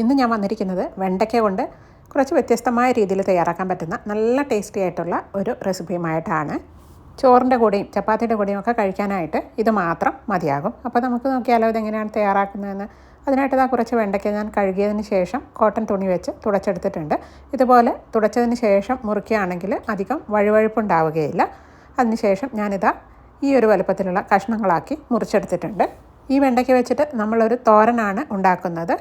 ഇന്ന് ഞാൻ വന്നിരിക്കുന്നത് വെണ്ടയ്ക്ക കൊണ്ട് കുറച്ച് വ്യത്യസ്തമായ രീതിയിൽ തയ്യാറാക്കാൻ പറ്റുന്ന നല്ല ടേസ്റ്റി ആയിട്ടുള്ള ഒരു റെസിപ്പിയുമായിട്ടാണ് ചോറിന്റെ കൂടെയും ചപ്പാത്തിയുടെ കൂടെയും ഒക്കെ കഴിക്കാനായിട്ട് ഇത് മാത്രം മതിയാകും. അപ്പോൾ നമുക്ക് നോക്കിയാലോ ഇതെങ്ങനെയാണ് തയ്യാറാക്കുന്നതെന്ന്. അതിനായിട്ട് ഇതാ കുറച്ച് വെണ്ടയ്ക്ക ഞാൻ കഴുകിയതിന് ശേഷം കോട്ടൺ തുണി വെച്ച് തുടച്ചെടുത്തിട്ടുണ്ട്. ഇതുപോലെ തുടച്ചതിന് ശേഷം മുറിക്കുകയാണെങ്കിൽ അധികം വഴുവഴുപ്പുണ്ടാവുകയില്ല. അതിനുശേഷം ഞാനിതാ ഈ ഒരു വലുപ്പത്തിലുള്ള കഷ്ണങ്ങളാക്കി മുറിച്ചെടുത്തിട്ടുണ്ട്. ഈ വെണ്ടയ്ക്ക വെച്ചിട്ട് നമ്മളൊരു തോരനാണ് ഉണ്ടാക്കുന്നത്.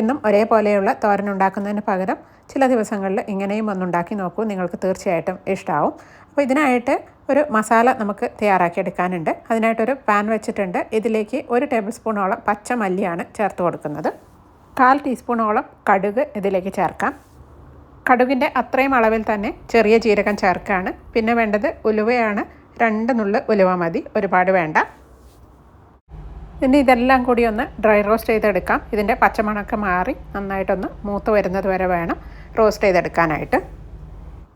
എന്നും ഒരേപോലെയുള്ള തോരൻ ഉണ്ടാക്കുന്നതിന് പകരം ചില ദിവസങ്ങളിൽ ഇങ്ങനെയും ഒന്നുണ്ടാക്കി നോക്കൂ. നിങ്ങൾക്ക് തീർച്ചയായിട്ടും ഇഷ്ടമാവും അപ്പോൾ ഇതിനായിട്ട് ഒരു മസാല നമുക്ക് തയ്യാറാക്കിയെടുക്കാനുണ്ട്. അതിനായിട്ടൊരു പാൻ വെച്ചിട്ടുണ്ട്. ഇതിലേക്ക് ഒരു ടേബിൾ സ്പൂണോളം പച്ചമല്ലിയാണ് ചേർത്ത് കൊടുക്കുന്നത്. കാൽ ടീസ്പൂണോളം കടുക് ഇതിലേക്ക് ചേർക്കാം. കടുകിന്റെ അത്രയും അളവിൽ തന്നെ ചെറിയ ജീരകം ചേർക്കുകയാണ് പിന്നെ വേണ്ടത് ഉലുവയാണ്. രണ്ട് നുള്ള് ഉലുവ മതി. ഒരുപാട് വേണ്ട. ഇനി ഇതെല്ലാം കൂടി ഒന്ന് ഡ്രൈ റോസ്റ്റ് ചെയ്തെടുക്കാം. ഇതിന്റെ പച്ചമണൊക്കെ മാറി നന്നായിട്ടൊന്ന് മൂത്ത് വരുന്നത് വരെ വേണം റോസ്റ്റ് ചെയ്തെടുക്കാനായിട്ട്.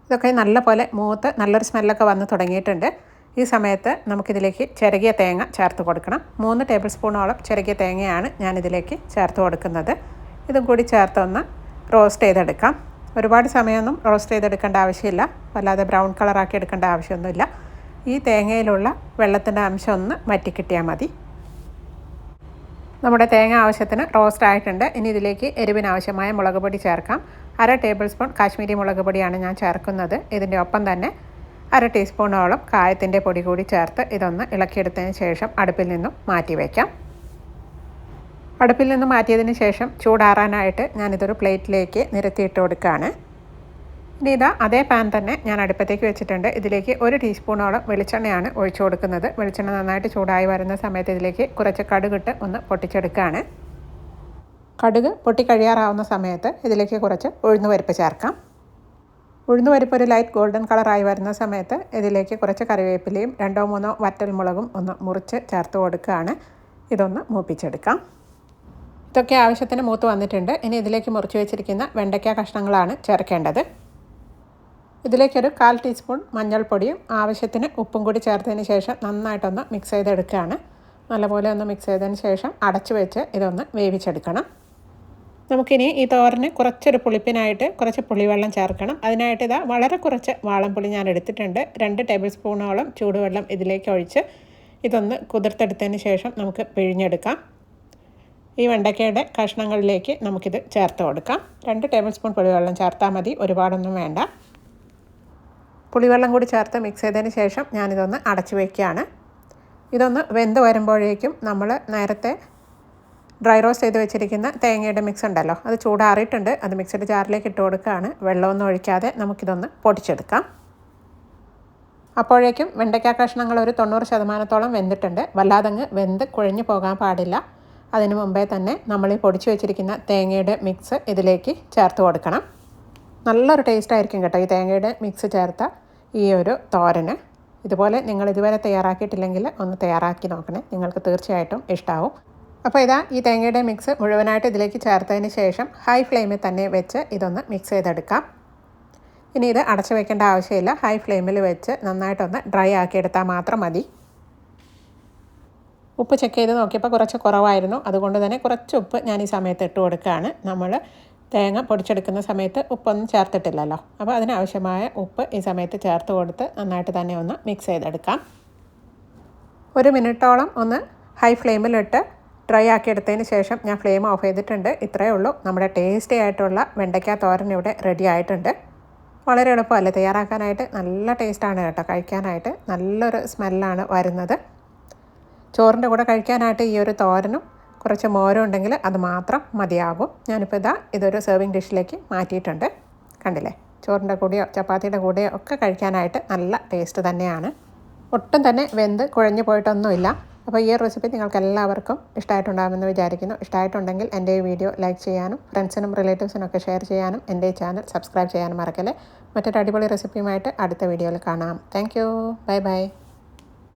ഇതൊക്കെ നല്ല പോലെ മൂത്ത് നല്ലൊരു സ്മെല്ലൊക്കെ വന്ന് തുടങ്ങിയിട്ടുണ്ട്. ഈ സമയത്ത് നമുക്കിതിലേക്ക് ചിരകിയ തേങ്ങ ചേർത്ത് കൊടുക്കണം. മൂന്ന് ടേബിൾ സ്പൂണോളം ചിരകിയ തേങ്ങയാണ് ഞാനിതിലേക്ക് ചേർത്ത് കൊടുക്കുന്നത്. ഇതും കൂടി ചേർത്തൊന്ന് റോസ്റ്റ് ചെയ്തെടുക്കാം. ഒരുപാട് സമയമൊന്നും റോസ്റ്റ് ചെയ്തെടുക്കേണ്ട ആവശ്യമില്ല. വല്ലാതെ ബ്രൗൺ കളറാക്കി എടുക്കേണ്ട ആവശ്യമൊന്നുമില്ല. ഈ തേങ്ങയിലുള്ള വെള്ളത്തിന്റെ അംശം ഒന്ന് വറ്റിക്കിട്ടിയാൽ മതി. നമ്മുടെ തേങ്ങ ആവശ്യത്തിന് റോസ്റ്റ് ആയിട്ടുണ്ട്. ഇനി ഇതിലേക്ക് എരിവിനാവശ്യമായ മുളക് പൊടി ചേർക്കാം. അര ടേബിൾ സ്പൂൺ കാശ്മീരി മുളക് പൊടിയാണ് ഞാൻ ചേർക്കുന്നത്. ഇതിന്റെ ഒപ്പം തന്നെ അര ടീസ്പൂണോളം കായത്തിന്റെ പൊടി കൂടി ചേർത്ത് ഇതൊന്ന് ഇളക്കിയെടുത്തതിന് ശേഷം അടുപ്പിൽ നിന്നും മാറ്റി വയ്ക്കാം. അടുപ്പിൽ നിന്ന് മാറ്റിയതിന് ശേഷം ചൂടാറാനായിട്ട് ഞാനിതൊരു പ്ലേറ്റിലേക്ക് നിരത്തിയിട്ട് കൊടുക്കുകയാണ്. ഇനി ഇതാ അതേ പാൻ തന്നെ ഞാൻ അടുപ്പത്തേക്ക് വെച്ചിട്ടുണ്ട്. ഇതിലേക്ക് ഒരു ടീസ്പൂണോളം വെളിച്ചെണ്ണയാണ് ഒഴിച്ചു കൊടുക്കുന്നത്. വെളിച്ചെണ്ണ നന്നായിട്ട് ചൂടായി വരുന്ന സമയത്ത് ഇതിലേക്ക് കുറച്ച് കടുകിട്ട് ഒന്ന് പൊട്ടിച്ചെടുക്കുകയാണ്. കടുക് പൊട്ടിക്കഴിയാറാവുന്ന സമയത്ത് ഇതിലേക്ക് കുറച്ച് ഉഴുന്നുപരിപ്പ് ചേർക്കാം. ഉഴുന്നുപരിപ്പ് ഒരു ലൈറ്റ് ഗോൾഡൻ കളറായി വരുന്ന സമയത്ത് ഇതിലേക്ക് കുറച്ച് കറിവേപ്പിലയും രണ്ടോ മൂന്നോ വറ്റൽമുളകും ഒന്ന് മുറിച്ച് ചേർത്ത് കൊടുക്കുകയാണ്. ഇതൊന്ന് മൂപ്പിച്ചെടുക്കാം. ഇതൊക്കെ ആവശ്യത്തിന് മൂത്ത് വന്നിട്ടുണ്ട്. ഇനി ഇതിലേക്ക് മുറിച്ച് വെച്ചിരിക്കുന്ന വെണ്ടയ്ക്ക കഷ്ണങ്ങളാണ് ചേർക്കേണ്ടത്. ഇതിലേക്കൊരു കാൽ ടീസ്പൂൺ മഞ്ഞൾപ്പൊടിയും ആവശ്യത്തിന് ഉപ്പും കൂടി ചേർത്തതിന് ശേഷം നന്നായിട്ടൊന്ന് മിക്സ് ചെയ്തെടുക്കുകയാണ്. നല്ലപോലെ ഒന്ന് മിക്സ് ചെയ്തതിന് ശേഷം അടച്ചു വെച്ച് ഇതൊന്ന് വേവിച്ചെടുക്കണം. നമുക്കിനി ഈ തോരന് കുറച്ചൊരു പുളിപ്പിനായിട്ട് കുറച്ച് പുളിവെള്ളം ചേർക്കണം. അതിനായിട്ട് ഇതാ വളരെ കുറച്ച് വാളംപുളി ഞാൻ എടുത്തിട്ടുണ്ട്. രണ്ട് ടേബിൾ സ്പൂണോളം ചൂടുവെള്ളം ഇതിലേക്ക് ഒഴിച്ച് ഇതൊന്ന് കുതിർത്തെടുത്തതിന് ശേഷം നമുക്ക് പിഴിഞ്ഞെടുക്കാം. ഈ വെണ്ടയ്ക്കയുടെ കഷ്ണങ്ങളിലേക്ക് നമുക്കിത് ചേർത്ത് കൊടുക്കാം. രണ്ട് ടേബിൾ സ്പൂൺ പുളിവെള്ളം ചേർത്താൽ മതി. ഒരുപാടൊന്നും വേണ്ട. പുളിവെള്ളം കൂടി ചേർത്ത് മിക്സ് ചെയ്തതിന് ശേഷം ഞാനിതൊന്ന് അടച്ചു വയ്ക്കുകയാണ് ഇതൊന്ന് വെന്ത് വരുമ്പോഴേക്കും നമ്മൾ നേരത്തെ ഡ്രൈ റോസ്റ്റ് ചെയ്ത് വെച്ചിരിക്കുന്ന തേങ്ങയുടെ മിക്സ് ഉണ്ടല്ലോ അത് ചൂടാറിയിട്ടുണ്ട് അത് മിക്സിയുടെ ജാറിലേക്ക് ഇട്ട് കൊടുക്കുകയാണ്. വെള്ളമൊന്നും ഒഴിക്കാതെ നമുക്കിതൊന്ന് പൊടിച്ചെടുക്കാം. അപ്പോഴേക്കും വെണ്ടയ്ക്ക കഷ്ണങ്ങൾ ഒരു തൊണ്ണൂറ് ശതമാനത്തോളം വെന്തിട്ടുണ്ട്. വല്ലാതങ്ങ് വെന്ത് കുഴഞ്ഞു പോകാൻ പാടില്ല. അതിനു മുമ്പേ തന്നെ നമ്മൾ ഈ പൊടിച്ചു വെച്ചിരിക്കുന്ന തേങ്ങയുടെ മിക്സ് ഇതിലേക്ക് ചേർത്ത് കൊടുക്കണം. നല്ലൊരു ടേസ്റ്റ് ആയിരിക്കും കേട്ടോ ഈ തേങ്ങയുടെ മിക്സ് ചേർത്ത ഈ ഒരു തോരന്. ഇതുപോലെ നിങ്ങൾ ഇതുവരെ തയ്യാറാക്കിയിട്ടില്ലെങ്കിൽ ഒന്ന് തയ്യാറാക്കി നോക്കണേ. നിങ്ങൾക്ക് തീർച്ചയായിട്ടും ഇഷ്ടമാവും അപ്പോൾ ഇതാ ഈ തേങ്ങയുടെ മിക്സ് മുഴുവനായിട്ട് ഇതിലേക്ക് ചേർത്തതിന് ശേഷം ഹൈ ഫ്ലെയിമിൽ തന്നെ വെച്ച് ഇതൊന്ന് മിക്സ് ചെയ്തെടുക്കാം. ഇനി ഇത് അടച്ചു വെക്കേണ്ട ആവശ്യമില്ല. ഹൈ ഫ്ലെയിമിൽ വെച്ച് നന്നായിട്ടൊന്ന് ഡ്രൈ ആക്കിയെടുത്താൽ മാത്രം മതി. ഉപ്പ് ചെക്ക് ചെയ്ത് നോക്കിയപ്പോൾ കുറച്ച് കുറവായിരുന്നു. അതുകൊണ്ട് തന്നെ കുറച്ച് ഉപ്പ് ഞാൻ ഈ സമയത്ത് ഇട്ട് കൊടുക്കുകയാണ്. നമ്മൾ തേങ്ങ പൊടിച്ചെടുക്കുന്ന സമയത്ത് ഉപ്പൊന്നും ചേർത്തിട്ടില്ലല്ലോ. അപ്പോൾ അതിനാവശ്യമായ ഉപ്പ് ഈ സമയത്ത് ചേർത്ത് കൊടുത്ത് നന്നായിട്ട് തന്നെ ഒന്ന് മിക്സ് ചെയ്തെടുക്കാം. ഒരു മിനിറ്റോളം ഒന്ന് ഹൈ ഫ്ലെയിമിലിട്ട് ഡ്രൈ ആക്കിയെടുത്തതിന് ശേഷം ഞാൻ ഫ്ലെയിം ഓഫ് ചെയ്തിട്ടുണ്ട്. ഇത്രയേ ഉള്ളൂ. നമ്മുടെ ടേസ്റ്റി ആയിട്ടുള്ള വെണ്ടയ്ക്ക തോരൻ ഇവിടെ റെഡി ആയിട്ടുണ്ട്. വളരെ എളുപ്പമല്ലേ? തയ്യാറാക്കാനായിട്ട് നല്ല ടേസ്റ്റാണ് കേട്ടോ. കഴിക്കാനായിട്ട് നല്ലൊരു സ്മെല്ലാണ് വരുന്നത്. ചോറിന്റെ കൂടെ കഴിക്കാനായിട്ട് ഈ ഒരു തോരനും കുറച്ച് മോരം ഉണ്ടെങ്കിൽ അത് മാത്രം മതിയാകും. ഞാനിപ്പോൾ ഇതാ ഇതൊരു സെർവിങ് ഡിഷിലേക്ക് മാറ്റിയിട്ടുണ്ട്. കണ്ടില്ലേ? ചോറിന്റെ കൂടെയോ ചപ്പാത്തിയുടെ കൂടെയോ ഒക്കെ കഴിക്കാനായിട്ട് നല്ല ടേസ്റ്റ് തന്നെയാണ്. ഒട്ടും തന്നെ വെന്ത് കുഴഞ്ഞു പോയിട്ടൊന്നുമില്ല. അപ്പോൾ ഈ റെസിപ്പി നിങ്ങൾക്ക് എല്ലാവർക്കും ഇഷ്ടമായിട്ടുണ്ടാകുമെന്ന് വിചാരിക്കുന്നു. ഇഷ്ടമായിട്ടുണ്ടെങ്കിൽ എന്റെ ഈ വീഡിയോ ലൈക്ക് ചെയ്യാനും ഫ്രണ്ട്സിനും റിലേറ്റീവ്സിനൊക്കെ ഷെയർ ചെയ്യാനും എന്റെ ചാനൽ സബ്സ്ക്രൈബ് ചെയ്യാനും മറക്കല്ലേ. മറ്റൊരു അടിപൊളി റെസിപ്പിയുമായിട്ട് അടുത്ത വീഡിയോയിൽ കാണാം. Thank bye bye